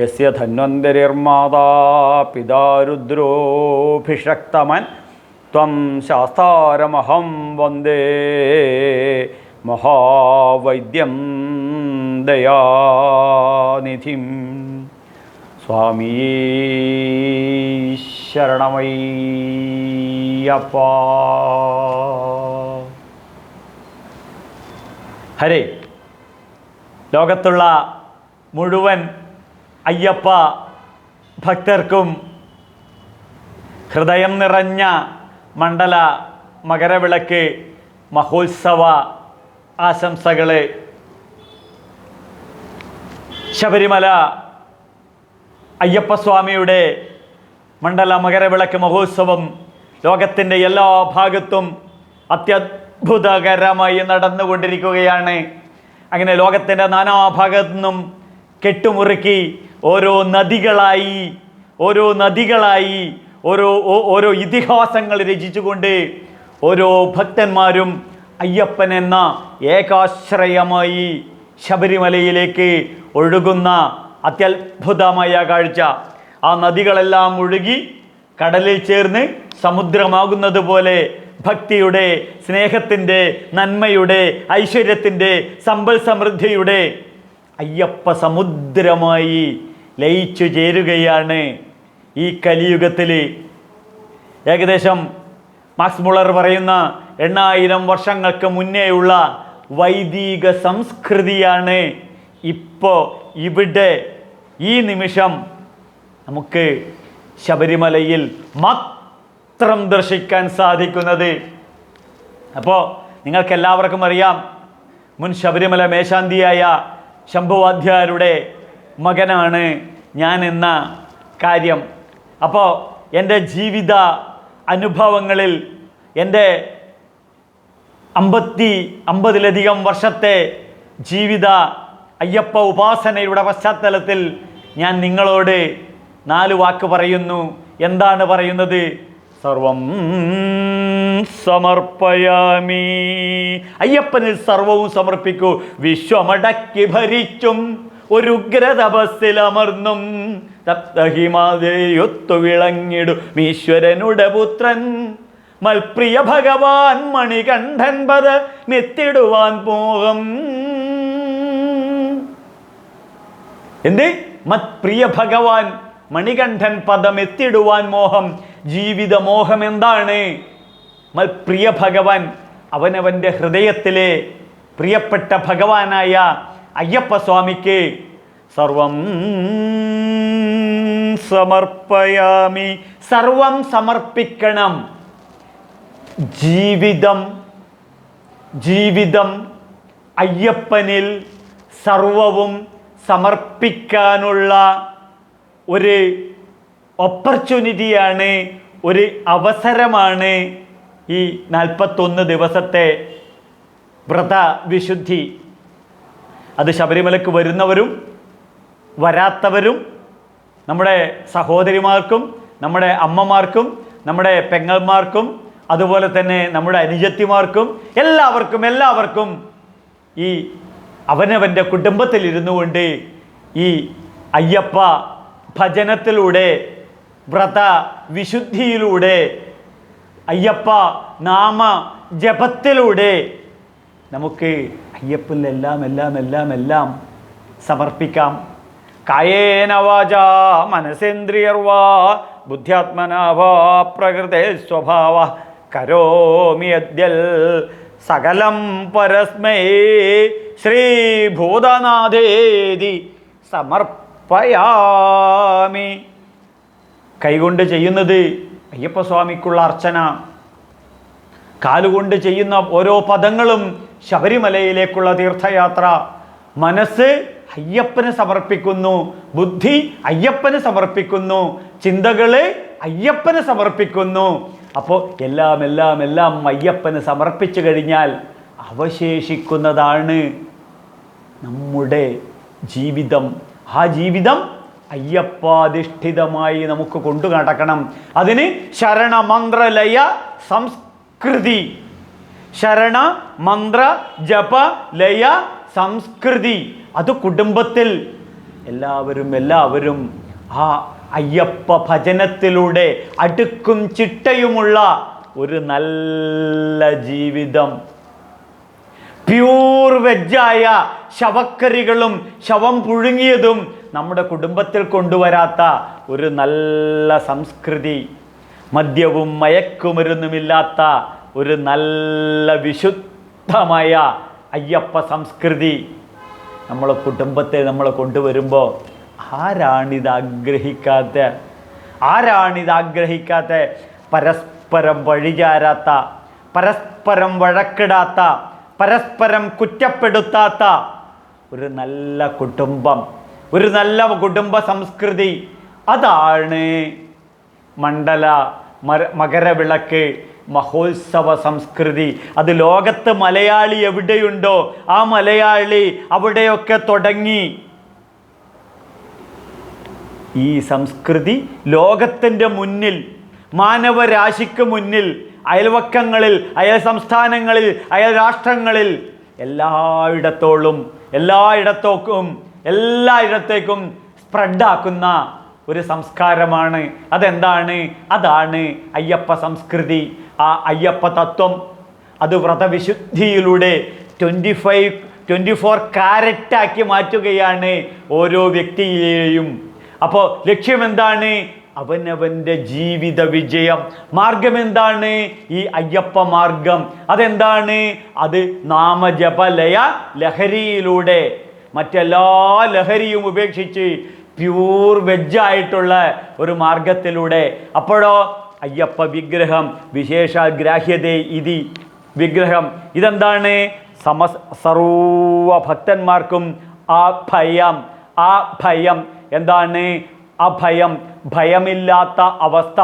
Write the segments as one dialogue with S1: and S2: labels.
S1: യസ്യ ധന്വന്തരിർമാതാ പിതാരുദ്രോഭിഷക്തമൻ ത്വം ശാസ്താരമഹം വന്ദേ മഹാവൈദ്യം ദയാനിധിം. സ്വാമീ ശരണമയ്യപ്പ. ഹരേ. ലോകത്തുള്ള മുഴുവൻ അയ്യപ്പ ഭക്തർക്കും ഹൃദയം നിറഞ്ഞ മണ്ഡല മകരവിളക്ക് മഹോത്സവ ആശംസകളെ. ശബരിമല അയ്യപ്പസ്വാമിയുടെ മണ്ഡല മകരവിളക്ക് മഹോത്സവം ലോകത്തിന്റെ എല്ലാ ഭാഗത്തും അത്യത്ഭുതകരമായി നടന്നുകൊണ്ടിരിക്കുകയാണ്. അങ്ങനെ ലോകത്തിന്റെ നാനാഭാഗത്തു നിന്നും കെട്ടുമുറുക്കി ഓരോ നദികളായി ഓരോ നദികളായി ഓരോ ഓരോ ഇതിഹാസങ്ങൾ രചിച്ചുകൊണ്ട് ഓരോ ഭക്തന്മാരും അയ്യപ്പൻ എന്ന ഏകാശ്രയമായി ശബരിമലയിലേക്ക് ഒഴുകുന്ന അത്യത്ഭുതമായ കാഴ്ച. ആ നദികളെല്ലാം ഒഴുകി കടലിൽ ചേർന്ന് സമുദ്രമാകുന്നത് പോലെ ഭക്തിയുടെ സ്നേഹത്തിന്റെ നന്മയുടെ ഐശ്വര്യത്തിന്റെ സമ്പൽ സമൃദ്ധിയുടെ അയ്യപ്പ സമുദ്രമായി ലയിച്ചു ചേരുകയാണ് ഈ കലിയുഗത്തിൽ. ഏകദേശം മാക്സ് മുളർ പറയുന്ന എണ്ണായിരം വർഷങ്ങൾക്ക് മുന്നേയുള്ള വൈദിക സംസ്കൃതിയാണ് ഇപ്പോൾ ഇവിടെ. ഈ നിമിഷം നമുക്ക് ശബരിമലയിൽ മാത്രം ദർശിക്കാൻ സാധിക്കുന്നത്. അപ്പോൾ നിങ്ങൾക്ക് എല്ലാവർക്കും അറിയാം മുൻ ശബരിമല മേശാന്തിയായ ശംഭുവാദ്യാരുടെ മകനാണ് ഞാൻ എന്ന കാര്യം. അപ്പോൾ എന്റെ ജീവിത അനുഭവങ്ങളിൽ എന്റെ അമ്പത്തി അമ്പതിലധികം വർഷത്തെ ജീവിത അയ്യപ്പ ഉപാസനയുടെ പശ്ചാത്തലത്തിൽ ഞാൻ നിങ്ങളോട് നാല് വാക്ക് പറയുന്നു. എന്താണ് പറയുന്നത്? സർവം സമർപ്പയാമി. അയ്യപ്പനിൽ സർവവും സമർപ്പിക്കൂ. വിശ്വമടക്കി ഭരിച്ചും ഒരു ഉഗ്രതപസ്സിലമർന്നും തപ്തഹിമാതയൊത്തു വിളങ്ങിടും. ഈശ്വരനുടെ പുത്രൻ മൽപ്രിയ ഭഗവാൻ മണികണ്ഠൻ പദ മെത്തിടുവാൻ മോഹം എന്ത്? മത് പ്രിയ ഭഗവാൻ മണികണ്ഠൻ പദം എത്തിടുവാൻ മോഹം. ജീവിത മോഹം എന്താണ് പ്രിയ ഭഗവാൻ അവനവന്റെ ഹൃദയത്തിലെ പ്രിയപ്പെട്ട ഭഗവാനായ അയ്യപ്പ സ്വാമിക്ക് സർവം സമർപ്പയാമി. സർവം സമർപ്പിക്കണം. ജീവിതം ജീവിതം അയ്യപ്പനിൽ സർവവും സമർപ്പിക്കാനുള്ള ഒരു ഓപ്പർച്യൂണിറ്റിയാണ് ഒരു അവസരമാണ് ഈ നാൽപ്പത്തൊന്ന് ദിവസത്തെ വ്രത വിശുദ്ധി. അത് ശബരിമലക്ക് വരുന്നവരും വരാത്തവരും നമ്മുടെ സഹോദരിമാർക്കും നമ്മുടെ അമ്മമാർക്കും നമ്മുടെ പെങ്ങന്മാർക്കും അതുപോലെ തന്നെ നമ്മുടെ അനുജത്തിമാർക്കും എല്ലാവർക്കും എല്ലാവർക്കും ഈ അവനവന്റെ കുടുംബത്തിലിരുന്നു കൊണ്ട് ഈ അയ്യപ്പ ഭജനത്തിലൂടെ വ്രത വിശുദ്ധിയിലൂടെ അയ്യപ്പ നാമ ജപത്തിലൂടെ നമുക്ക് അയ്യപ്പനിലെല്ലാം എല്ലാം എല്ലാം എല്ലാം സമർപ്പിക്കാം. കായേന വാച മനസേന്ദ്രിയർവാ ബുദ്ധ്യാത്മനാഭാ പ്രകൃതേ സ്വഭാവ കരോമി അദ്യൽ സകലം പരസ്മൈ ശ്രീഭൂതനാഥേതി സമർപ്പയാമി. കൈകൊണ്ട് ചെയ്യുന്നത് അയ്യപ്പസ്വാമിക്കുള്ള അർച്ചന. കാലുകൊണ്ട് ചെയ്യുന്ന ഓരോ പദങ്ങളും ശബരിമലയിലേക്കുള്ള തീർത്ഥയാത്ര. മനസ്സ് അയ്യപ്പന് സമർപ്പിക്കുന്നു. ബുദ്ധി അയ്യപ്പന് സമർപ്പിക്കുന്നു. ചിന്തകൾ അയ്യപ്പന് സമർപ്പിക്കുന്നു. അപ്പോൾ എല്ലാം എല്ലാം എല്ലാം അയ്യപ്പന് സമർപ്പിച്ചു കഴിഞ്ഞാൽ അവശേഷിക്കുന്നതാണ് നമ്മുടെ ജീവിതം. ആ ജീവിതം അയ്യപ്പാധിഷ്ഠിതമായി നമുക്ക് കൊണ്ടു നടക്കണം. അതിന് ശരണമന്ത്രലയ സംസ്കൃതി. ശരണ മന്ത്ര ജപ ലയ സംസ്കൃതി. അത് കുടുംബത്തിൽ എല്ലാവരും എല്ലാവരും ആ അയ്യപ്പ ഭജനത്തിലൂടെ അടുക്കും ചിട്ടയുമുള്ള ഒരു നല്ല ജീവിതം. പ്യൂർ വെജായ ശവക്കറികളും ശവം പുഴുങ്ങിയതും നമ്മുടെ കുടുംബത്തിൽ കൊണ്ടുവരാത്ത ഒരു നല്ല സംസ്കൃതി. മദ്യവും മയക്കുമരുന്നുമില്ലാത്ത ഒരു നല്ല വിശുദ്ധമായ അയ്യപ്പ സംസ്കൃതി നമ്മളെ കുടുംബത്തെ നമ്മൾ കൊണ്ടുവരുമ്പോൾ ആരാണിത് ആഗ്രഹിക്കാത്ത ആരാണിത് ആഗ്രഹിക്കാത്ത പരസ്പരം വഴിചാരാത്ത പരസ്പരം വഴക്കിടാത്ത പരസ്പരം കുറ്റപ്പെടുത്താത്ത ഒരു നല്ല കുടുംബം ഒരു നല്ല കുടുംബ സംസ്കൃതി. അതാണ് മണ്ഡല മര മകരവിളക്ക് മഹോത്സവ സംസ്കൃതി. അത് ലോകത്ത് മലയാളി എവിടെയുണ്ടോ ആ മലയാളി അവിടെയൊക്കെ തുടങ്ങി. ഈ സംസ്കൃതി ലോകത്തിന്റെ മുന്നിൽ മാനവരാശിക്ക് മുന്നിൽ അയൽവക്കങ്ങളിൽ അയൽ സംസ്ഥാനങ്ങളിൽ അയൽ രാഷ്ട്രങ്ങളിൽ എല്ലായിടത്തോളും എല്ലായിടത്തോക്കും എല്ലായിടത്തേക്കും സ്പ്രെഡാക്കുന്ന ഒരു സംസ്കാരമാണ്. അതെന്താണ്? അതാണ് അയ്യപ്പ സംസ്കൃതി. ആ അയ്യപ്പ തത്വം അത് വ്രതവിശുദ്ധിയിലൂടെ ട്വന്റി ഫൈവ് ട്വന്റി ഫോർ കാരറ്റാക്കി മാറ്റുകയാണ് ഓരോ വ്യക്തിയെയും. അപ്പോൾ ലക്ഷ്യം എന്താണ് അവനവന്റെ ജീവിത വിജയം. മാർഗം എന്താണ് ഈ അയ്യപ്പ മാർഗം? അതെന്താണ്? അത് നാമജപലയ ലഹരിയിലൂടെ. മറ്റെല്ലാ ലഹരിയും ഉപേക്ഷിച്ച് പ്യൂർ വെജായിട്ടുള്ള ഒരു മാർഗത്തിലൂടെ. അപ്പോഴോ അയ്യപ്പ വിഗ്രഹം വിശേഷഗ്രാഹ്യത ഇതി. വിഗ്രഹം ഇതെന്താണ്? സമ സർവ ഭക്തന്മാർക്കും ആ ഭയം ആ ഭയം എന്താണ്? അഭയം. ഭയമില്ലാത്ത അവസ്ഥ.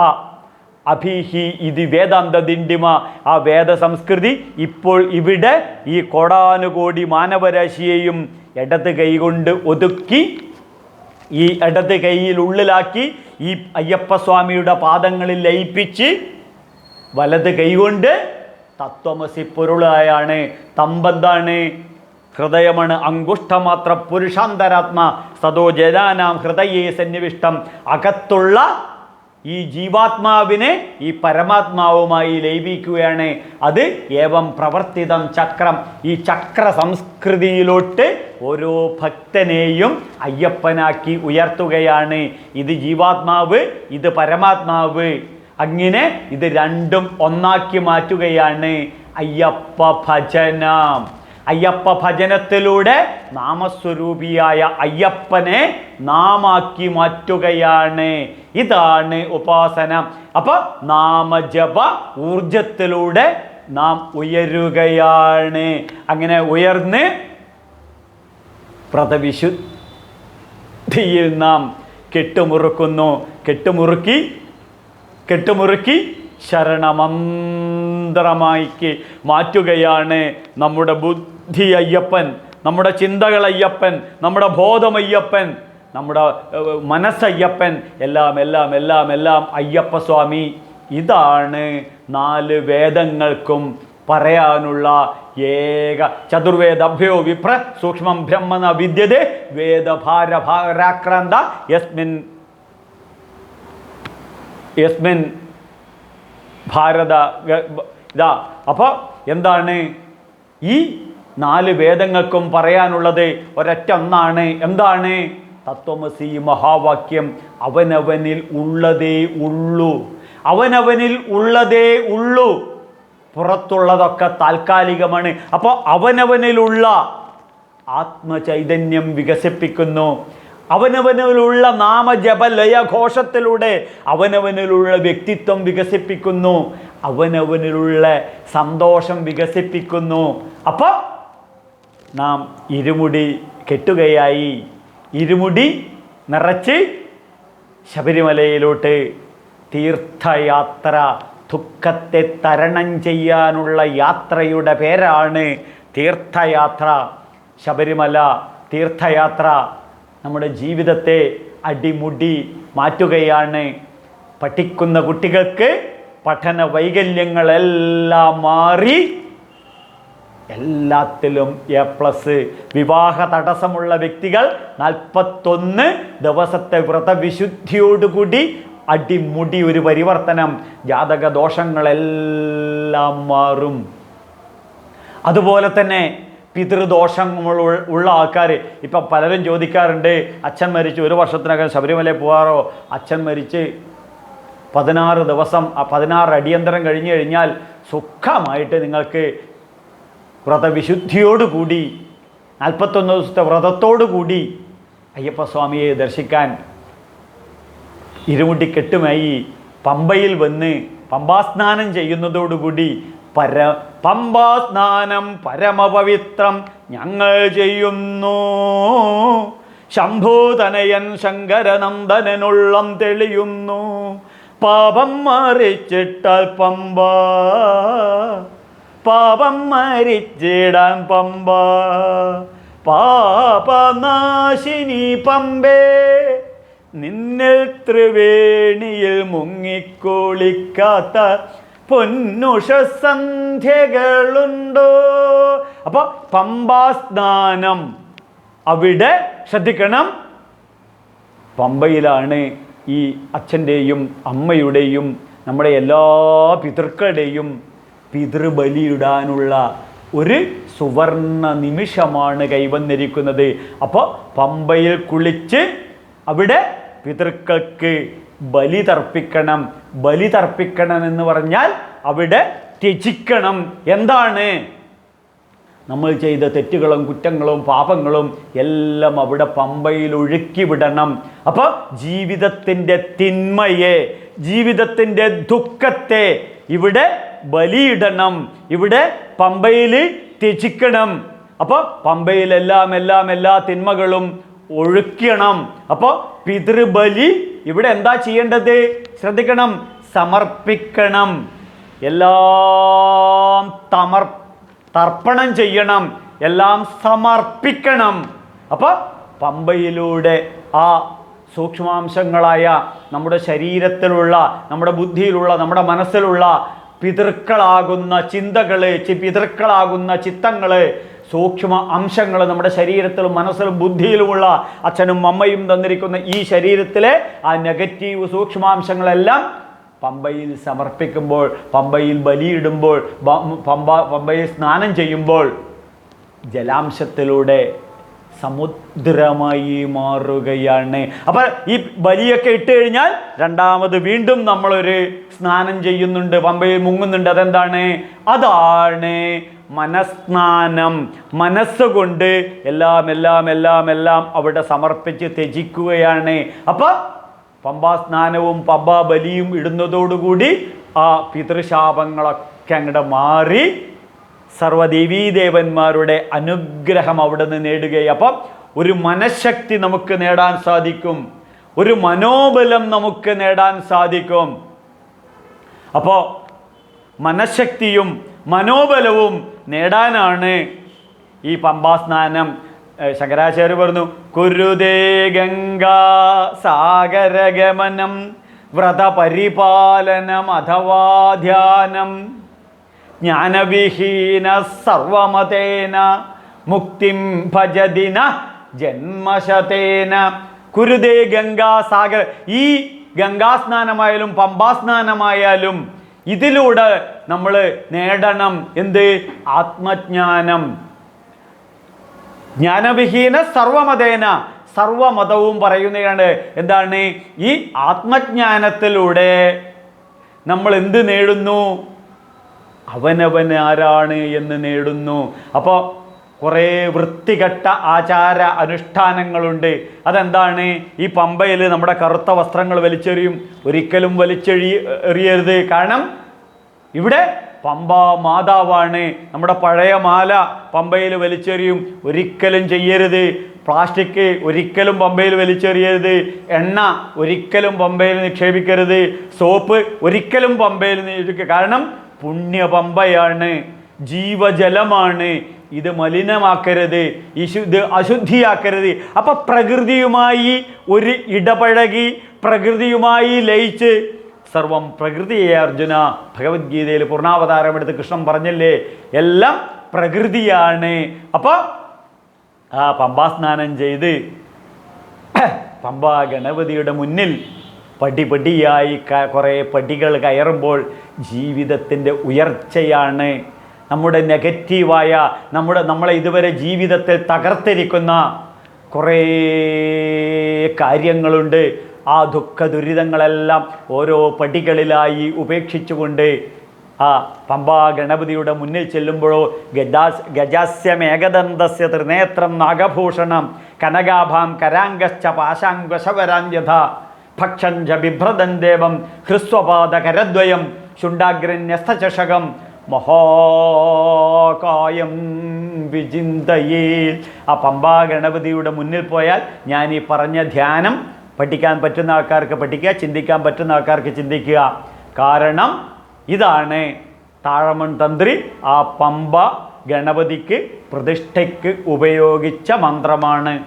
S1: അഭിഹി ഇത് വേദാന്ത ദിണ്ടിമ. ആ വേദ സംസ്കൃതി ഇപ്പോൾ ഇവിടെ ഈ കോടാനുകോടി മാനവരാശിയെയും ഇടത് കൈകൊണ്ട് ഒതുക്കി ഈ ഇടത് കൈയിൽ ഉള്ളിലാക്കി ഈ അയ്യപ്പസ്വാമിയുടെ പാദങ്ങളിൽ ലയിപ്പിച്ച് വലത് കൈകൊണ്ട് തത്വമസി പൊരുളായാണ് തമ്പന്താണ് ഹൃദയമാണ് അങ്കുഷ്ടമാത്ര പുരുഷാന്തരാത്മ സദോ ജനാനാം ഹൃദയേ സന്നിവിഷ്ടം. അകത്തുള്ള ഈ ജീവാത്മാവിനെ ഈ പരമാത്മാവുമായി ലയിപ്പിക്കുകയാണ്. അത് ഏവം പ്രവർത്തിതം ചക്രം. ഈ ചക്ര സംസ്കൃതിയിലോട്ട് ഓരോ ഭക്തനെയും അയ്യപ്പനാക്കി ഉയർത്തുകയാണ്. ഇത് ജീവാത്മാവ് ഇത് പരമാത്മാവ്. അങ്ങനെ ഇത് രണ്ടും ഒന്നാക്കി മാറ്റുകയാണ്. അയ്യപ്പ ഭജനം. അയ്യപ്പ ഭജനത്തിലൂടെ നാമസ്വരൂപിയായ അയ്യപ്പനെ നാമാക്കി മാറ്റുകയാണ്. ഇതാണ് ഉപാസന. അപ്പൊ നാമജപ ഊർജത്തിലൂടെ നാം ഉയരുകയാണ്. അങ്ങനെ ഉയർന്ന് വ്രതവിശുദ്ധിയിൽ നാം കെട്ടുമുറുക്കുന്നു. കെട്ടുമുറുക്കി കെട്ടുമുറുക്കി ശരണമന്ത്രമായിക്ക് മാറ്റുകയാണ് നമ്മുടെ ബുദ്ധി അയ്യപ്പൻ നമ്മുടെ ചിന്തകൾ അയ്യപ്പൻ നമ്മുടെ ബോധം അയ്യപ്പൻ നമ്മുടെ മനസ്സയ്യപ്പൻ എല്ലാം എല്ലാം എല്ലാം എല്ലാം അയ്യപ്പ സ്വാമി. ഇതാണ് നാല് വേദങ്ങൾക്കും പറയാനുള്ള ഏക ചതുർവേദ അഭ്യോ വിപ്ര സൂക്ഷ്മം ബ്രഹ്മണ വിദ്യതേ വേദഭാര ഭാരാക്രാന്ത യസ്മിൻ യസ്മിൻ ഭാരത ഇതാ അപ്പോൾ എന്താണ്? ഈ നാല് വേദങ്ങൾക്കും പറയാനുള്ളത് ഒരൊറ്റ ഒന്നാണ്. എന്താണ്? തത്വമസി മഹാവാക്യം അവനവനിൽ ഉള്ളതേ ഉള്ളൂ. അവനവനിൽ ഉള്ളതേ ഉള്ളൂ. പുറത്തുള്ളതൊക്കെ താൽക്കാലികമാണ്. അപ്പോൾ അവനവനിലുള്ള ആത്മചൈതന്യം വികസിപ്പിക്കുന്നു. അവനവനിലുള്ള നാമജപ ലയഘോഷത്തിലൂടെ അവനവനിലുള്ള വ്യക്തിത്വം വികസിപ്പിക്കുന്നു. അവനവനിലുള്ള സന്തോഷം വികസിപ്പിക്കുന്നു. അപ്പോൾ നാം ഇരുമുടി കെട്ടുകയായി. ഇരുമുടി നിറച്ച് ശബരിമലയിലോട്ട് തീർത്ഥയാത്ര ദുഃഖത്തെ തരണം ചെയ്യാനുള്ള യാത്രയുടെ പേരാണ് തീർത്ഥയാത്ര. ശബരിമല തീർത്ഥയാത്ര. നമ്മുടെ ജീവിതത്തെ അടിമുടി മാറ്റുകയാണ്. പഠിക്കുന്ന കുട്ടികൾക്ക് പഠന വൈകല്യങ്ങളെല്ലാം മാറി. എല്ലാത്തിലും എ പ്ലസ് വിവാഹ തടസ്സമുള്ള വ്യക്തികൾ നാൽപ്പത്തൊന്ന് ദിവസത്തെ വ്രതവിശുദ്ധിയോടുകൂടി അടിമുടി ഒരു പരിവർത്തനം. ജാതക ദോഷങ്ങളെല്ലാം മാറും. അതുപോലെ തന്നെ പിതൃദോഷങ്ങൾ ഉള്ള ആൾക്കാർ ഇപ്പം പലരും ചോദിക്കാറുണ്ട് അച്ഛൻ മരിച്ച് ഒരു വർഷത്തിനകം ശബരിമലയിൽ പോകാറോ അച്ഛൻ മരിച്ച് പതിനാറ് ദിവസം ആ പതിനാറ് അടിയന്തരം കഴിഞ്ഞു കഴിഞ്ഞാൽ സുഖമായിട്ട് നിങ്ങൾക്ക് വ്രതവിശുദ്ധിയോടുകൂടി നാൽപ്പത്തൊന്ന് ദിവസത്തെ വ്രതത്തോടുകൂടി അയ്യപ്പസ്വാമിയെ ദർശിക്കാൻ ഇരുമുടിക്കെട്ടുമായി പമ്പയിൽ വന്ന് പമ്പാസ്നാനം ചെയ്യുന്നതോടുകൂടി പര പമ്പാസ്നാനം പരമപവിത്രം ഞങ്ങൾ ചെയ്യുന്നു. ശംഭൂതനയൻ ശങ്കരനന്ദനുള്ളം തെളിയുന്നു. പാപം മറിച്ചിട്ടാൽ പമ്പ. പാപം മരിച്ചിടാൻ പമ്പ. പാപനാശിനി പമ്പേ നിന്നിൽ ത്രിവേണിയിൽ മുങ്ങിക്കോളിക്കാത്ത പൊന്നുഷ സന്ധ്യകളുണ്ടോ അപ്പൊ പമ്പാസ്നാനം. അവിടെ ശ്രദ്ധിക്കണം. പമ്പയിലാണ് ഈ അച്ഛന്റെയും അമ്മയുടെയും നമ്മുടെ എല്ലാ പിതൃക്കളുടെയും പിതൃബലിയിടാനുള്ള ഒരു സുവർണ നിമിഷമാണ് കൈവന്നിരിക്കുന്നത്. അപ്പോൾ പമ്പയിൽ കുളിച്ച് അവിടെ പിതൃക്കൾക്ക് ബലി തർപ്പിക്കണം ബലി തർപ്പിക്കണം എന്ന് പറഞ്ഞാൽ അവിടെ ത്യജിക്കണം. എന്താണ്? നമ്മൾ ചെയ്ത തെറ്റുകളും കുറ്റങ്ങളും പാപങ്ങളും എല്ലാം അവിടെ പമ്പയിൽ ഒഴുക്കി വിടണം. അപ്പോൾ ജീവിതത്തിന്റെ തിന്മയെ ജീവിതത്തിന്റെ ദുഃഖത്തെ ഇവിടെ ബലിയിടണം ഇവിടെ പമ്പയിൽ ത്യജിക്കണം. അപ്പോൾ പമ്പയിലെല്ലാം എല്ലാം എല്ലാ തിന്മകളും ഒഴുക്കണം. അപ്പോൾ പിതൃബലി ഇവിടെ എന്താ ചെയ്യേണ്ടത്? ശ്രദ്ധിക്കണം. സമർപ്പിക്കണം. എല്ലാം തമർ തർപ്പണം ചെയ്യണം. എല്ലാം സമർപ്പിക്കണം. അപ്പോൾ പമ്പയിലൂടെ ആ സൂക്ഷ്മാംശങ്ങളായ നമ്മുടെ ശരീരത്തിലുള്ള നമ്മുടെ ബുദ്ധിയിലുള്ള നമ്മുടെ മനസ്സിലുള്ള പിതൃക്കളാകുന്ന ചിന്തകൾ പിതൃക്കളാകുന്ന ചിത്തങ്ങൾ സൂക്ഷ്മ അംശങ്ങൾ നമ്മുടെ ശരീരത്തിലും മനസ്സിലും ബുദ്ധിയിലുമുള്ള അച്ഛനും അമ്മയും തന്നിരിക്കുന്ന ഈ ശരീരത്തിലെ ആ നെഗറ്റീവ് സൂക്ഷ്മാംശങ്ങളെല്ലാം പമ്പയിൽ സമർപ്പിക്കുമ്പോൾ പമ്പയിൽ ബലിയിടുമ്പോൾ പമ്പ പമ്പയിൽ സ്നാനം ചെയ്യുമ്പോൾ ജലാംശത്തിലൂടെ സമുദ്രമായി മാറുകയാണ്. അപ്പോൾ ഈ ബലിയൊക്കെ ഇട്ട് കഴിഞ്ഞാൽ രണ്ടാമത് വീണ്ടും നമ്മളൊരു സ്നാനം ചെയ്യുന്നുണ്ട് പമ്പയിൽ മുങ്ങുന്നുണ്ട്. അതെന്താണ്? അതാണ് മനസ്നാനം മനസ്സുകൊണ്ട് എല്ലാം എല്ലാം എല്ലാം എല്ലാം അവിടെ സമർപ്പിച്ച് ത്യജിക്കുകയാണ്. അപ്പം പമ്പാ സ്നാനവും പമ്പാ ബലിയും ഇടുന്നതോടുകൂടി ആ പിതൃശാപങ്ങളൊക്കെ അങ്ങോട്ട് മാറി സർവദേവീദേവന്മാരുടെ അനുഗ്രഹം അവിടെ നിന്ന് നേടുകയും. അപ്പം ഒരു മനഃശക്തി നമുക്ക് നേടാൻ സാധിക്കും. ഒരു മനോബലം നമുക്ക് നേടാൻ സാധിക്കും. അപ്പോൾ മനഃശക്തിയും മനോബലവും നേടാനാണ് ഈ പമ്പാസ്നാനം. ശങ്കരാചാര്യ പറഞ്ഞു കുരുദേ ഗംഗാ സാഗരഗമനം വ്രതപരിപാലനം അഥവാ ധ്യാനം ജ്ഞാനവിഹീന സർവമതേന മുക്തിം ഭജദിന ജന്മശതേന. കുരുദേ ഗംഗാ സാഗർ ഈ ഗംഗാസ്നാനമായാലും പമ്പാസ്നാനമായാലും ഇതിലൂടെ നമ്മൾ നേടണം എന്ത്? ആത്മജ്ഞാനം. ജ്ഞാനവിഹീന സർവമതേന. സർവമതവും പറയുന്നതാണ് എന്താണ്? ഈ ആത്മജ്ഞാനത്തിലൂടെ നമ്മൾ എന്ത് നേടുന്നു? അവനവൻ ആരാണ് എന്ന് നേടുന്നു. അപ്പോൾ കുറേ വൃത്തികെട്ട ആചാര അനുഷ്ഠാനങ്ങളുണ്ട്. അതെന്താണ്? ഈ പമ്പയിൽ നമ്മുടെ കറുത്ത വസ്ത്രങ്ങൾ വലിച്ചെറിയും. ഒരിക്കലും വലിച്ചെഴി എറിയരുത്. കാരണം ഇവിടെ പമ്പ മാതാവാണ്. നമ്മുടെ പഴയ മാല പമ്പയിൽ വലിച്ചെറിയും. ഒരിക്കലും ചെയ്യരുത്. പ്ലാസ്റ്റിക് ഒരിക്കലും പമ്പയിൽ വലിച്ചെറിയരുത്. എണ്ണ ഒരിക്കലും പമ്പയിൽ നിക്ഷേപിക്കരുത്. സോപ്പ് ഒരിക്കലും പമ്പയിൽ കാരണം പുണ്യ പമ്പയാണ് ജീവജലമാണ്. ഇത് മലിനമാക്കരുത്. ഇത് അശുദ്ധിയാക്കരുത്. അപ്പം പ്രകൃതിയുമായി ഒരു ഇടപഴകി പ്രകൃതിയുമായി ലയിച്ച് സർവം പ്രകൃതിയെ അർജുന. ഭഗവത്ഗീതയിൽ പൂർണാവതാരം എടുത്ത് കൃഷ്ണൻ പറഞ്ഞല്ലേ? എല്ലാം പ്രകൃതിയാണ്. അപ്പോൾ ആ പമ്പാസ്നാനം ചെയ്ത് പമ്പാ ഗണപതിയുടെ മുന്നിൽ പടിപടിയായി കുറേ പടികൾ കയറുമ്പോൾ ജീവിതത്തിന്റെ ഉയർച്ചയാണ്. നമ്മുടെ നെഗറ്റീവായ നമ്മുടെ നമ്മളെ ഇതുവരെ ജീവിതത്തിൽ തകർത്തിരിക്കുന്ന കുറേ കാര്യങ്ങളുണ്ട്. ആ ദുഃഖ ദുരിതങ്ങളെല്ലാം ഓരോ പടികളിലായി ഉപേക്ഷിച്ചുകൊണ്ട് ആ പമ്പാ ഗണപതിയുടെ മുന്നിൽ ചെല്ലുമ്പോഴോ ഗജാസ് ഗജാസ്യമേകദന്തസ്യ ത്രിനേത്രം നാഗഭൂഷണം കനകാഭാം കരാംഗശ്ച പാശാങ്കശവരാഞ്ജഥ യഥ ഭക്ഷൻ ച ബിഭ്രദൻ ദേവം ഹ്രസ്വപാദ കരദ്വയം ശുണ്ടാഗ്രന്യസ്തചഷകം മഹാകായം വിചിന്തയിൽ. ആ പമ്പാ ഗണപതിയുടെ മുന്നിൽ പോയാൽ ഞാൻ ഈ പറഞ്ഞ ധ്യാനം പഠിക്കാൻ പറ്റുന്ന ആൾക്കാർക്ക് പഠിക്കുക ചിന്തിക്കാൻ പറ്റുന്ന ആൾക്കാർക്ക് ചിന്തിക്കുക. കാരണം ഇതാണ് താഴമൺ തന്ത്രി ആ പമ്പ ഗണപതിക്ക് പ്രതിഷ്ഠയ്ക്ക് ഉപയോഗിച്ച മന്ത്രമാണ്.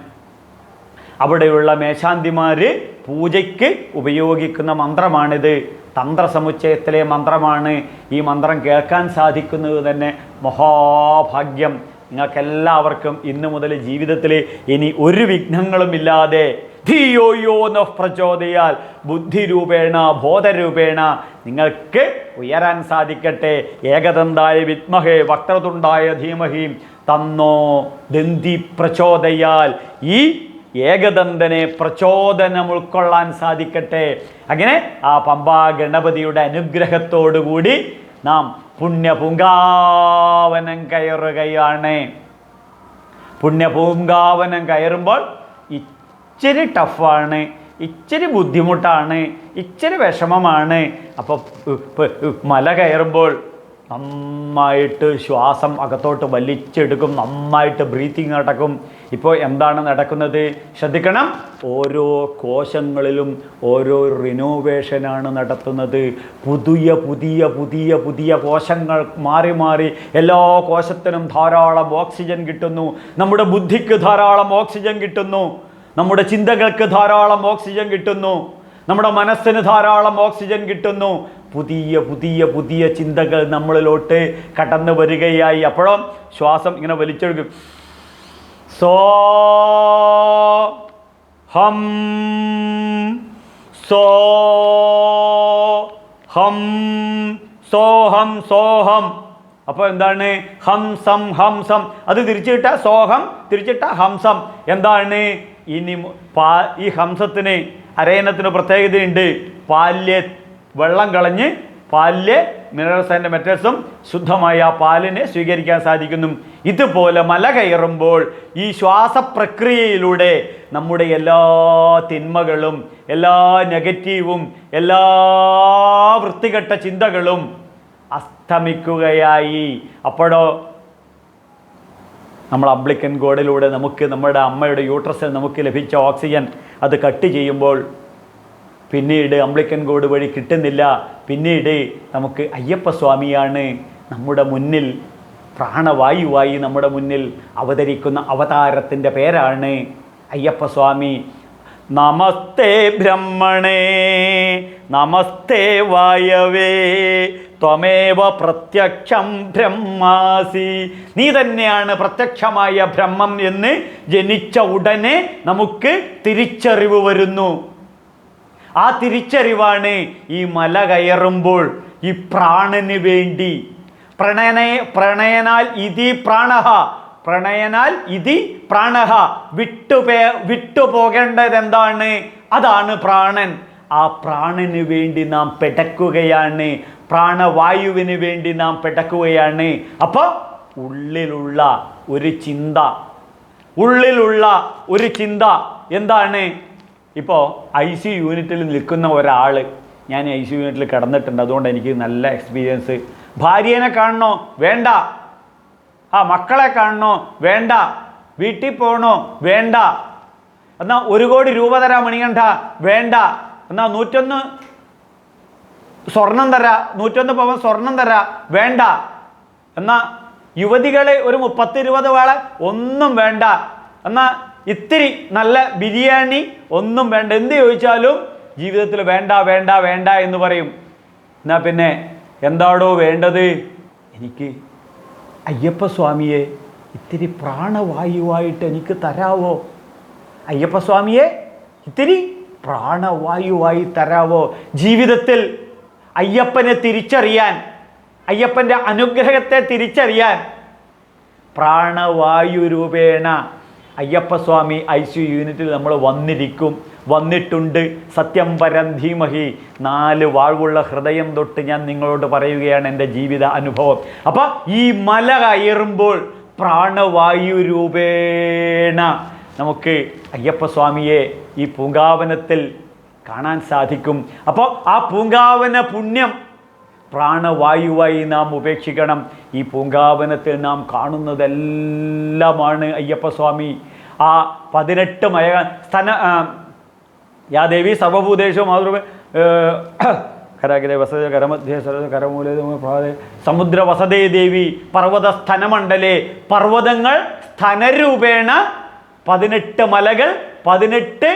S1: അവിടെയുള്ള മേശാന്തിമാർ പൂജയ്ക്ക് ഉപയോഗിക്കുന്ന മന്ത്രമാണിത്. തന്ത്രസമുച്ചയത്തിലെ മന്ത്രമാണ് ഈ മന്ത്രം കേൾക്കാൻ സാധിക്കുന്നത് തന്നെ മഹാഭാഗ്യം. നിങ്ങൾക്കെല്ലാവർക്കും ഇന്നു മുതൽ ജീവിതത്തിൽ ഇനി ഒരു വിഘ്നങ്ങളും ഇല്ലാതെ ധിയോ യോ ന പ്രചോദയാൽ ബുദ്ധിരൂപേണ ബോധരൂപേണ നിങ്ങൾക്ക് ഉയരാൻ സാധിക്കട്ടെ. ഏകദന്തായ വിത്മഹേ വക്രതുണ്ടായ ധീമഹീം തന്നോ ദന്തി പ്രചോദയാൽ ഈ ഏകദന്തനെ പ്രചോദനം ഉൾക്കൊള്ളാൻ സാധിക്കട്ടെ. അങ്ങനെ ആ പമ്പാ ഗണപതിയുടെ അനുഗ്രഹത്തോടുകൂടി നാം പുണ്യപൂങ്കാവനം കയറുകയാണ്. പുണ്യപൂങ്കാവനം കയറുമ്പോൾ ഇച്ചിരി ടഫാണ് ഇച്ചിരി ബുദ്ധിമുട്ടാണ് ഇച്ചിരി വിഷമമാണ്. അപ്പോൾ മല കയറുമ്പോൾ നന്നായിട്ട് ശ്വാസം അകത്തോട്ട് വലിച്ചെടുക്കും നന്നായിട്ട് ബ്രീത്തിങ് നടക്കും. ഇപ്പോൾ എന്താണ് നടക്കുന്നത്? ശ്രദ്ധിക്കണം. ഓരോ കോശങ്ങളിലും ഓരോ റിനോവേഷനാണ് നടത്തുന്നത്. പുതിയ പുതിയ പുതിയ പുതിയ കോശങ്ങൾ മാറി മാറി എല്ലാ കോശത്തിനും ധാരാളം ഓക്സിജൻ കിട്ടുന്നു. നമ്മുടെ ബുദ്ധിക്ക് ധാരാളം ഓക്സിജൻ കിട്ടുന്നു. നമ്മുടെ ചിന്തകൾക്ക് ധാരാളം ഓക്സിജൻ കിട്ടുന്നു. നമ്മുടെ മനസ്സിന് ധാരാളം ഓക്സിജൻ കിട്ടുന്നു. പുതിയ പുതിയ പുതിയ ചിന്തകൾ നമ്മളിലോട്ട് കടന്നു വരികയായി അപ്പോഴും ശ്വാസം ഇങ്ങനെ വലിച്ചെടുക്കും സോ ഹം സോ ഹം സോഹം സോഹം അപ്പോൾ എന്താണ്? ഹംസം ഹംസം അത് തിരിച്ചിട്ട സോഹം തിരിച്ചിട്ട ഹംസം എന്താണ്? ഇനി പാ ഈ ഹംസത്തിന് അരയണത്തിന് പ്രത്യേകതയുണ്ട്. പാല്യ വെള്ളം കളഞ്ഞ് പാലിലെ മിനറൽസ് ആൻഡ് മെറ്റൽസും ശുദ്ധമായ ആ പാലിനെ സ്വീകരിക്കാൻ സാധിക്കുന്നു. ഇതുപോലെ മല കയറുമ്പോൾ ഈ ശ്വാസപ്രക്രിയയിലൂടെ നമ്മുടെ എല്ലാ തിന്മകളും എല്ലാ നെഗറ്റീവും എല്ലാ വൃത്തികെട്ട ചിന്തകളും അസ്തമിക്കുകയായി. അപ്പോഴോ നമ്മൾ അബ്ലിക്കൻ ഗോഡിലൂടെ നമുക്ക് നമ്മുടെ അമ്മയുടെ യൂട്രസിൽ നമുക്ക് ലഭിച്ച ഓക്സിജൻ അത് കട്ട് ചെയ്യുമ്പോൾ പിന്നീട് അമ്പ്ലിക്കൻ കോഡ് വഴി കിട്ടുന്നില്ല. പിന്നീട് നമുക്ക് അയ്യപ്പ സ്വാമിയാണ് നമ്മുടെ മുന്നിൽ പ്രാണവായുവായി നമ്മുടെ മുന്നിൽ അവതരിക്കുന്ന അവതാരത്തിന്റെ പേരാണ് അയ്യപ്പസ്വാമി നമസ്തേ ബ്രഹ്മണേ നമസ്തേ വായവേ ത്വമേവ പ്രത്യക്ഷം ബ്രഹ്മാസി. നീ തന്നെയാണ് പ്രത്യക്ഷമായ ബ്രഹ്മം എന്ന് ജനിച്ച ഉടനെ നമുക്ക് തിരിച്ചറിവ് വരുന്നു. ആ തിരിച്ചറിവാണ് ഈ മല കയറുമ്പോൾ ഈ പ്രാണന് വേണ്ടി. പ്രണയന പ്രണയനാൽ ഇതി പ്രാണഹ. പ്രണയനാൽ ഇതി പ്രാണഹ. വിട്ടുപേ വിട്ടുപോകേണ്ടത് എന്താണ് അതാണ് പ്രാണൻ. ആ പ്രാണന് വേണ്ടി നാം പെടക്കുകയാണ്. പ്രാണവായുവിന് വേണ്ടി നാം പെടക്കുകയാണ്. അപ്പോൾ ഉള്ളിലുള്ള ഒരു ചിന്ത. ഉള്ളിലുള്ള ഒരു ചിന്ത. എന്താണ്? ഇപ്പോൾ ഐ സി യൂണിറ്റിൽ നിൽക്കുന്ന ഒരാൾ ഞാൻ ഐ സി യൂണിറ്റിൽ കിടന്നിട്ടുണ്ട് അതുകൊണ്ട് എനിക്ക് നല്ല എക്സ്പീരിയൻസ് ഭാര്യനെ കാണണോ? വേണ്ട. ആ മക്കളെ കാണണോ? വേണ്ട. വീട്ടിൽ പോകണോ വേണ്ട. എന്നാൽ ഒരു കോടി രൂപ തരാ മണികണ്ഠ. വേണ്ട. എന്നാൽ നൂറ്റൊന്ന് സ്വർണം തരാ. നൂറ്റൊന്ന് പവൻ സ്വർണം തരാ. വേണ്ട. എന്നാൽ യുവതികളെ ഒരു മുപ്പത്തിരുപത് വേള ഒന്നും വേണ്ട. എന്നാ ഇത്തിരി നല്ല ബിരിയാണി ഒന്നും വേണ്ട. എന്ത് ചോദിച്ചാലും ജീവിതത്തിൽ വേണ്ട വേണ്ട വേണ്ട എന്ന് പറയും. എന്നാ പിന്നെ എന്താടോ വേണ്ടത്? എനിക്ക് അയ്യപ്പസ്വാമിയെ ഇത്തിരി പ്രാണവായുവായിട്ട് എനിക്ക് തരാവോ? അയ്യപ്പസ്വാമിയെ ഇത്തിരി പ്രാണവായുവായി തരാവോ? ജീവിതത്തിൽ അയ്യപ്പനെ തിരിച്ചറിയാൻ അയ്യപ്പന്റെ അനുഗ്രഹത്തെ തിരിച്ചറിയാൻ പ്രാണവായു രൂപേണ അയ്യപ്പസ്വാമി ഐ സി യൂണിറ്റിൽ നമ്മൾ വന്നിരിക്കും. വന്നിട്ടുണ്ട്. സത്യം പരം ധീമഹി. നാല് വാഴ്വുള്ള ഹൃദയം തൊട്ട് ഞാൻ നിങ്ങളോട് പറയുകയാണ് എന്റെ ജീവിത അനുഭവം. അപ്പോൾ ഈ മല കയറുമ്പോൾ പ്രാണവായു രൂപേണ നമുക്ക് അയ്യപ്പസ്വാമിയെ ഈ പൂങ്കാവനത്തിൽ കാണാൻ സാധിക്കും. അപ്പോൾ ആ പൂങ്കാവന പുണ്യം പ്രാണവായുവായി നാം ഉപേക്ഷിക്കണം. ഈ പൂങ്കാവനത്തിൽ നാം കാണുന്നതെല്ലാമാണ് അയ്യപ്പസ്വാമി. ആ പതിനെട്ട് മയ സ്ഥന യാ ദേവി സർവഭൂതേഷു മാതൃ കരാഗ്രേ വസത കരമധ്യേ സരസ കരമൂലേ ഭാവേ സമുദ്ര വസതേ ദേവി പർവത സ്ഥനമണ്ഡലേ. പർവതങ്ങൾ സ്ഥനരൂപേണ പതിനെട്ട് മലകൾ പതിനെട്ട്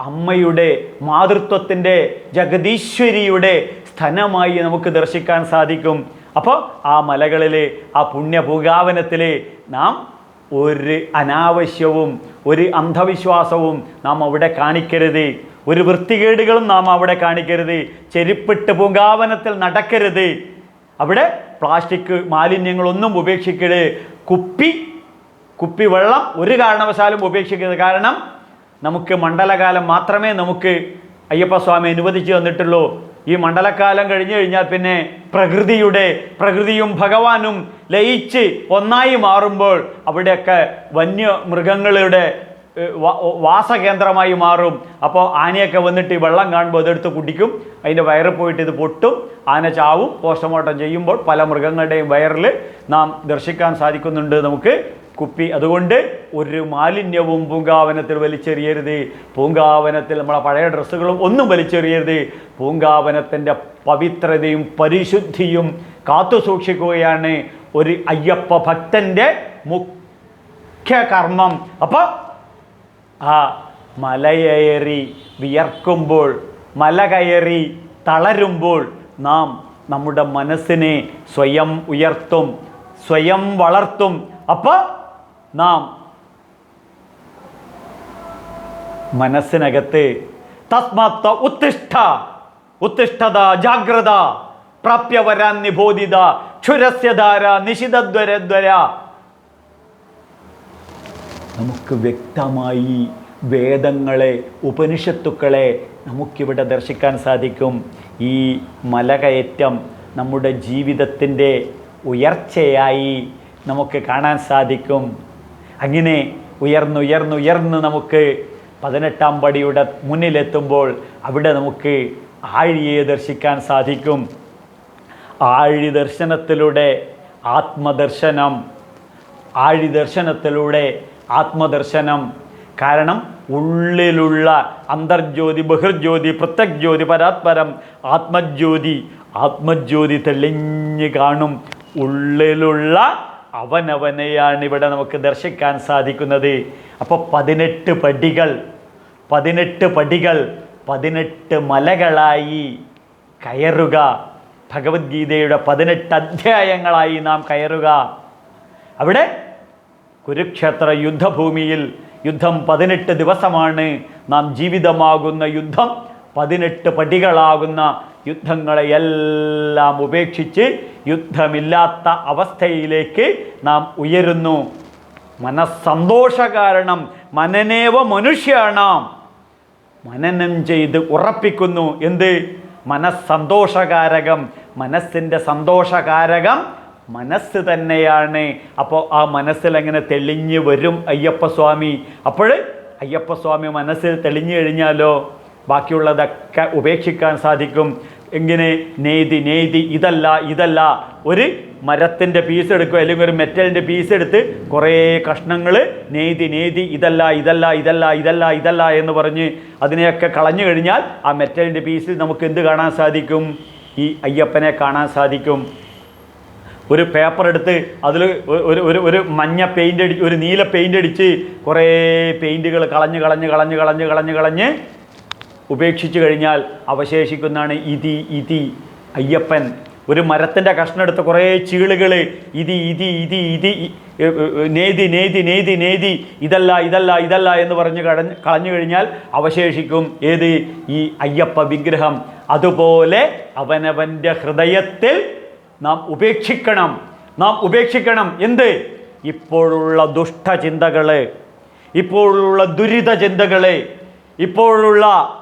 S1: അമ്മയുടെ മാതൃത്വത്തിന്റെ ജഗദീശ്വരിയുടെ സ്ഥനമായി നമുക്ക് ദർശിക്കാൻ സാധിക്കും. അപ്പോൾ ആ മലകളിലെ ആ പുണ്യഭൂഗാവനത്തിൽ നാം ഒരു അനാവശ്യവും ഒരു അന്ധവിശ്വാസവും നാം അവിടെ കാണിക്കരുത്. ഒരു വൃത്തികേടുകളും നാം അവിടെ കാണിക്കരുത്. ചെരുപ്പിട്ട് പൂങ്കാവനത്തിൽ നടക്കരുത്. അവിടെ പ്ലാസ്റ്റിക് മാലിന്യങ്ങളൊന്നും ഉപേക്ഷിക്കരുത്. കുപ്പി കുപ്പി വെള്ളം ഒരു കാരണവശാലും ഉപേക്ഷിക്കരുത്. കാരണം നമുക്ക് മണ്ഡലകാലം മാത്രമേ നമുക്ക് അയ്യപ്പസ്വാമി അനുവദിച്ചു തന്നിട്ടുള്ളൂ. ഈ മണ്ഡലക്കാലം കഴിഞ്ഞു കഴിഞ്ഞാൽ പിന്നെ പ്രകൃതിയുടെ പ്രകൃതിയും ഭഗവാനും ലയിച്ച് ഒന്നായി മാറുമ്പോൾ അവിടെയൊക്കെ വന്യ മൃഗങ്ങളുടെ വാസകേന്ദ്രമായി മാറും. അപ്പോൾ ആനയൊക്കെ വന്നിട്ട് ഈ വെള്ളം കാണുമ്പോൾ അതെടുത്ത് കുടിക്കും. അതിന്റെ വയറ് പോയിട്ട് ഇത് പൊട്ടും. ആന ചാവും പോസ്റ്റ്മോർട്ടം ചെയ്യുമ്പോൾ പല മൃഗങ്ങളുടെയും വയറിൽ നാം ദർശിക്കാൻ സാധിക്കുന്നുണ്ട് നമുക്ക്. കുപ്പി. അതുകൊണ്ട് ഒരു മാലിന്യവും പൂങ്കാവനത്തിൽ വലിച്ചെറിയരുത്. പൂങ്കാവനത്തിൽ നമ്മളെ പഴയ ഡ്രസ്സുകളും ഒന്നും വലിച്ചെറിയരുത്. പൂങ്കാവനത്തിന്റെ പവിത്രതയും പരിശുദ്ധിയും കാത്തു സൂക്ഷിക്കുകയാണ് ഒരു അയ്യപ്പ ഭക്തന്റെ മുഖ്യ കർമ്മം. അപ്പോൾ ആ മലയേറി വിയർക്കുമ്പോൾ മല കയറി തളരുമ്പോൾ നാം നമ്മുടെ മനസ്സിനെ സ്വയം ഉയർത്തും സ്വയം വളർത്തും. അപ്പോൾ നാം മനസ്സിനകത്ത് തസ്മാത്ത ഉത്തിഷ്ഠ ഉത്തിഷ്ഠത ജാഗ്രത പ്രാപ്യവരാൻ നിബോധിത ക്ഷുരസ്യധാര നിശിതദ്വരദ്വര നമുക്ക് വ്യക്തമായി വേദങ്ങളെ ഉപനിഷത്തുക്കളെ നമുക്കിവിടെ ദർശിക്കാൻ സാധിക്കും. ഈ മലകയറ്റം നമ്മുടെ ജീവിതത്തിന്റെ ഉയർച്ചയായി നമുക്ക് കാണാൻ സാധിക്കും. അങ്ങനെ ഉയർന്നുയർന്നുയർന്ന് നമുക്ക് പതിനെട്ടാം പടിയുടെ മുന്നിലെത്തുമ്പോൾ അവിടെ നമുക്ക് ആഴിയെ ദർശിക്കാൻ സാധിക്കും. ആഴി ദർശനത്തിലൂടെ ആത്മദർശനം ആഴി ദർശനത്തിലൂടെ ആത്മദർശനം. കാരണം ഉള്ളിലുള്ള അന്തർജ്യോതി ബഹിർജ്യോതി പൃഥക്ജ്യോതി പരാത്പരം ആത്മജ്യോതി ആത്മജ്യോതി തെളിഞ്ഞ് കാണും. ഉള്ളിലുള്ള അവനവനെയാണ് ഇവിടെ നമുക്ക് ദർശിക്കാൻ സാധിക്കുന്നത്. അപ്പോൾ പതിനെട്ട് പടികൾ പതിനെട്ട് പടികൾ പതിനെട്ട് മലകളായി കയറുക. ഭഗവത്ഗീതയുടെ പതിനെട്ട് അധ്യായങ്ങളായി നാം കയറുക. അവിടെ കുരുക്ഷേത്ര യുദ്ധഭൂമിയിൽ യുദ്ധം പതിനെട്ട് ദിവസമാണ്. നാം ജീവിതമാകുന്ന യുദ്ധം പതിനെട്ട് പടികളാകുന്ന യുദ്ധങ്ങളെ എല്ലാം ഉപേക്ഷിച്ച് യുദ്ധമില്ലാത്ത അവസ്ഥയിലേക്ക് നാം ഉയരുന്നു. മനസ്സന്തോഷ കാരണം മനനേവ മനുഷ്യാണാം. മനനം ചെയ്ത് ഉറപ്പിക്കുന്നു. എന്ത്? മനസ്സന്തോഷകാരകം. മനസ്സിന്റെ സന്തോഷകാരകം മനസ്സ് തന്നെയാണ്. അപ്പോൾ ആ മനസ്സിൽ അങ്ങനെ തെളിഞ്ഞ് വരും അയ്യപ്പസ്വാമി? അപ്പോൾ അയ്യപ്പസ്വാമി മനസ്സിൽ തെളിഞ്ഞു കഴിഞ്ഞാലോ? ബാക്കിയുള്ളതൊക്കെ ഉപേക്ഷിക്കാൻ സാധിക്കും. എങ്ങനെ നെയ്തി നെയ്തി ഇതല്ല ഇതല്ല. ഒരു മരത്തിന്റെ പീസ് എടുക്കുക അല്ലെങ്കിൽ ഒരു മെറ്റലിന്റെ പീസ് എടുത്ത് കുറേ കഷ്ണങ്ങൾ നെയ്തി നെയ്തി ഇതല്ല ഇതല്ല ഇതല്ല ഇതല്ല ഇതല്ല എന്ന് പറഞ്ഞ് അതിനെയൊക്കെ കളഞ്ഞു കഴിഞ്ഞാൽ ആ മെറ്റലിന്റെ പീസിൽ നമുക്ക് എന്ത് കാണാൻ സാധിക്കും? ഈ അയ്യപ്പനെ കാണാൻ സാധിക്കും. ഒരു പേപ്പർ എടുത്ത് അതിൽ ഒരു ഒരു ഒരു മഞ്ഞ പെയിന്റ് അടി ഒരു നീല പെയിന്റ് അടിച്ച് കുറേ പെയിന്റുകൾ കളഞ്ഞ് കളഞ്ഞ് കളഞ്ഞ് കളഞ്ഞ് കളഞ്ഞ് കളഞ്ഞ് ഉപേക്ഷിച്ച് കഴിഞ്ഞാൽ അവശേഷിക്കുന്നതാണ് ഇതി ഇതി അയ്യപ്പൻ. ഒരു മരത്തിന്റെ കഷ്ണം എടുത്ത് കുറേ ചീളുകൾ ഇതി ഇതി ഇതി ഇതി നേതി നേതി നേതി നേതി ഇതല്ല ഇതല്ല ഇതല്ല എന്ന് പറഞ്ഞ് കടഞ്ഞ് കളഞ്ഞു കഴിഞ്ഞാൽ അവശേഷിക്കും. ഏത്? ഈ അയ്യപ്പ വിഗ്രഹം. അതുപോലെ അവനവന്റെ ഹൃദയത്തിൽ നാം ഉപേക്ഷിക്കണം. നാം ഉപേക്ഷിക്കണം. എന്ത്? ഇപ്പോഴുള്ള ദുഷ്ടചിന്തകൾ ഇപ്പോഴുള്ള ദുരിത ചിന്തകൾ ഇപ്പോഴുള്ള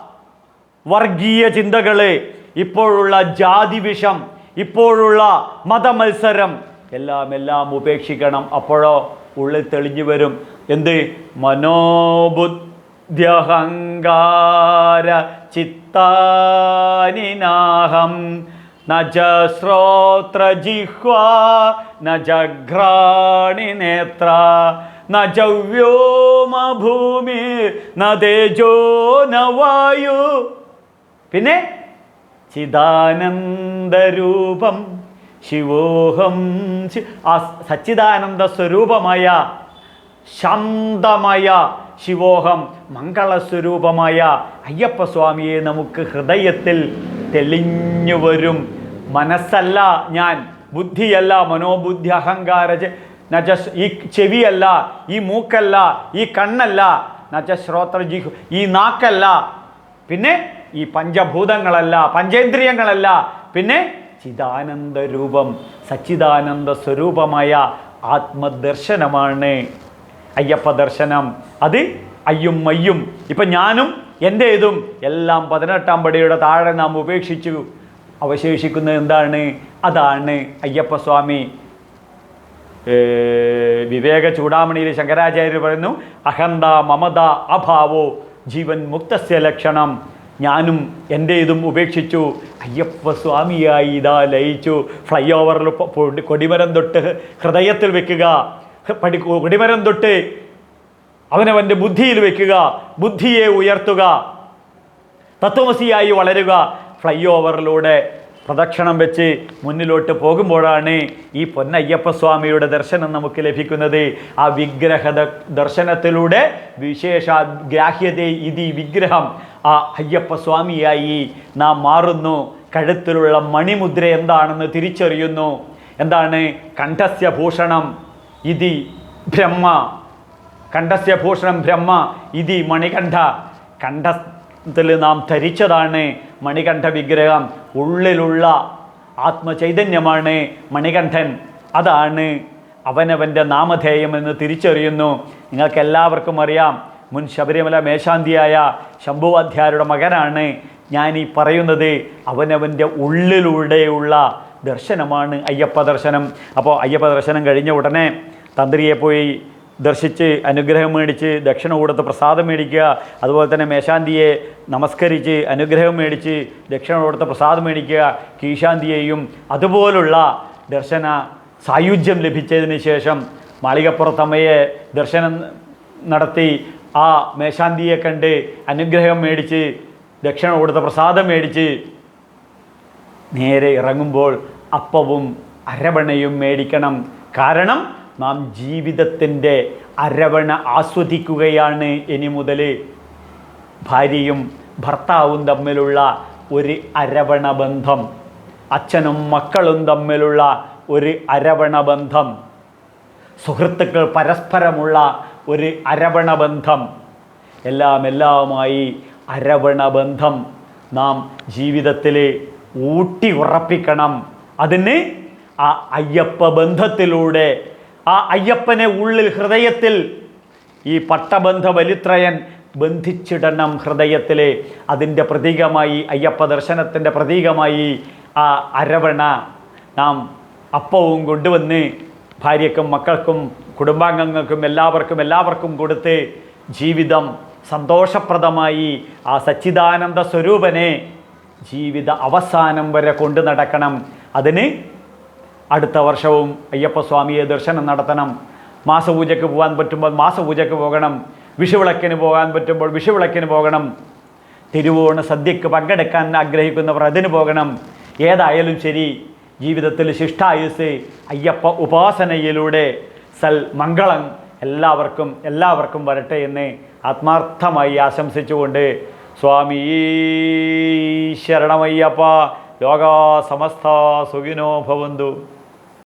S1: വർഗീയ ചിന്തകൾ ഇപ്പോഴുള്ള ജാതി വിഷം ഇപ്പോഴുള്ള മതമത്സരം എല്ലാം എല്ലാം ഉപേക്ഷിക്കണം. അപ്പോഴോ ഉള്ളിൽ തെളിഞ്ഞു വരും. എന്ത്? മനോബുദ്ധ്യഹങ്കാര ചിത്താനിനാഹം. നജ ശ്രോത്ര ജിഹ്വാ നജ ഘ്രാണി നേത്ര. നജവ്യോമഭൂമി നദേജോ നവായു പിന്നെ ചിദാനന്ദരൂപം ശിവോഹം സച്ചിദാനന്ദ സ്വരൂപമായ ശാന്തമായ ശിവോഹം മംഗളസ്വരൂപമായ അയ്യപ്പസ്വാമിയെ നമുക്ക് ഹൃദയത്തിൽ തെളിഞ്ഞു വരും. മനസ്സല്ല ഞാൻ ബുദ്ധിയല്ല മനോബുദ്ധി അഹങ്കാര നജസ് നജ ഈ ചെവിയല്ല ഈ മൂക്കല്ല ഈ കണ്ണല്ല നജശ്രോത്ര ഈ നാക്കല്ല. പിന്നെ ഈ പഞ്ചഭൂതങ്ങളല്ല പഞ്ചേന്ദ്രിയങ്ങളല്ല. പിന്നെ ചിദാനന്ദ രൂപം സച്ചിദാനന്ദ സ്വരൂപമായ ആത്മദർശനമാണ്. അയ്യപ്പ ദർശനം. അത് അയ്യും മയ്യും. ഇപ്പം ഞാനും എന്റെ ഇതും എല്ലാം പതിനെട്ടാം പടിയുടെ താഴെ നാം ഉപേക്ഷിച്ചു. അവശേഷിക്കുന്നത് എന്താണ്? അതാണ് അയ്യപ്പസ്വാമി. സ്വാമി വിവേക ചൂടാമണിയിൽ ശങ്കരാചാര്യർ പറയുന്നു അഹന്ത മമത അഭാവോ ജീവൻ മുക്തസ്യ ലക്ഷണം. ഞാനും എന്റെ ഇതും ഉപേക്ഷിച്ചു. അയ്യപ്പ സ്വാമിയായി ഇതാ ലയിച്ചു. ഫ്ലൈ ഓവറിൽ കൊടിമരം തൊട്ട് ഹൃദയത്തിൽ വെക്കുക. പടി കൊടിമരം തൊട്ട് അവനവന്റെ ബുദ്ധിയിൽ വെക്കുക. ബുദ്ധിയെ ഉയർത്തുക. തത്വമസിയായി വളരുക. ഫ്ലൈ ഓവറിലൂടെ പ്രദക്ഷിണം വെച്ച് മുന്നിലോട്ട് പോകുമ്പോഴാണ് ഈ പൊന്നയ്യപ്പ സ്വാമിയുടെ ദർശനം നമുക്ക് ലഭിക്കുന്നത്. ആ വിഗ്രഹ ദർശനത്തിലൂടെ വിശേഷ ഗ്രാഹ്യത ഇതി വിഗ്രഹം. ആ അയ്യപ്പസ്വാമിയായി നാം മാറുന്നു. കഴുത്തിലുള്ള മണിമുദ്ര എന്താണെന്ന് തിരിച്ചറിയുന്നു. എന്താണ്? കണ്ഠസ്യഭൂഷണം. ഇതി ബ്രഹ്മ. കണ്ഠസ്യഭൂഷണം ബ്രഹ്മ ഇതി മണികണ്ഠ. കണ്ഠത്തിൽ നാം ധരിച്ചതാണ് മണികണ്ഠ വിഗ്രഹം. ഉള്ളിലുള്ള ആത്മചൈതന്യമാണ് മണികണ്ഠൻ. അതാണ് അവനവന്റെ നാമധേയം എന്ന് തിരിച്ചറിയുന്നു. നിങ്ങൾക്ക് എല്ലാവർക്കും അറിയാം. മുൻ ശബരിമല മേശാന്തിയായ ശംഭുവാധ്യാരുടെ മകനാണ് ഞാൻ ഈ പറയുന്നത്. അവനവന്റെ ഉള്ളിലൂടെയുള്ള ദർശനമാണ് അയ്യപ്പ ദർശനം. അപ്പോൾ അയ്യപ്പ ദർശനം കഴിഞ്ഞ ഉടനെ തന്ത്രിയെ പോയി ദർശിച്ച് അനുഗ്രഹം മേടിച്ച് ദക്ഷിണ കൊടുത്ത് പ്രസാദം മേടിക്കുക. അതുപോലെ തന്നെ മേശാന്തിയെ നമസ്കരിച്ച് അനുഗ്രഹം മേടിച്ച് ദക്ഷിണ കൊടുത്ത് പ്രസാദം മേടിക്കുക. കീശാന്തിയെയും അതുപോലുള്ള ദർശന സായുജ്യം ലഭിച്ചതിന് ശേഷം മാളികപ്പുറത്തമ്മയെ ദർശനം നടത്തി ആ മേശാന്തിയെ കണ്ട് അനുഗ്രഹം മേടിച്ച് ദക്ഷിണ കൊടുത്ത പ്രസാദം മേടിച്ച് നേരെ ഇറങ്ങുമ്പോൾ അപ്പവും അരവണയും മേടിക്കണം. കാരണം നാം ജീവിതത്തിന്റെ അരവണ ആസ്വദിക്കുകയാണ് ഇനി മുതൽ. ഭാര്യയും ഭർത്താവും തമ്മിലുള്ള ഒരു അരവണ ബന്ധം. അച്ഛനും മക്കളും തമ്മിലുള്ള ഒരു അരവണ ബന്ധം. സുഹൃത്തുക്കൾ പരസ്പരമുള്ള ഒരു അരവണ ബന്ധം എല്ലാം എല്ലാമായി അരവണ ബന്ധം നാം ജീവിതത്തിൽ ഊട്ടി ഉറപ്പിക്കണം. അതിന് ആ അയ്യപ്പ ബന്ധത്തിലൂടെ ആ അയ്യപ്പനെ ഉള്ളിൽ ഹൃദയത്തിൽ ഈ പട്ടബന്ധ വലിത്രയൻ ബന്ധിച്ചിടണം ഹൃദയത്തിൽ അതിന്റെ പ്രതീകമായി അയ്യപ്പ ദർശനത്തിന്റെ പ്രതീകമായി ആ അരവണ നാം അപ്പവും കൊണ്ടുവന്ന് ഭാര്യക്കും മക്കൾക്കും കുടുംബാംഗങ്ങൾക്കും എല്ലാവർക്കും എല്ലാവർക്കും കൊടുത്ത് ജീവിതം സന്തോഷപ്രദമായി ആ സച്ചിദാനന്ദ സ്വരൂപനെ ജീവിത അവസാനം വരെ കൊണ്ടു നടക്കണം. അതിന് അടുത്ത വർഷവും അയ്യപ്പസ്വാമിയെ ദർശനം നടത്തണം. മാസപൂജയ്ക്ക് പോകാൻ പറ്റുമ്പോൾ മാസപൂജയ്ക്ക് പോകണം. വിഷുവിളക്കിന് പോകാൻ പറ്റുമ്പോൾ വിഷുവിളക്കിന് പോകണം. തിരുവോണ സദ്യക്ക് പങ്കെടുക്കാൻ ആഗ്രഹിക്കുന്നവർ അതിന് പോകണം. ഏതായാലും ശരി. ജീവിതത്തിൽ ശിഷ്ടായുസ് അയ്യപ്പ ഉപാസനയിലൂടെ സൽ മംഗളം എല്ലാവർക്കും എല്ലാവർക്കും വരട്ടെ എന്ന് ആത്മാർത്ഥമായി ആശംസിച്ചുകൊണ്ട് സ്വാമി ശരണമയ്യപ്പ ലോകാ സമസ്ത സുഖിനോ ഭവന്തു.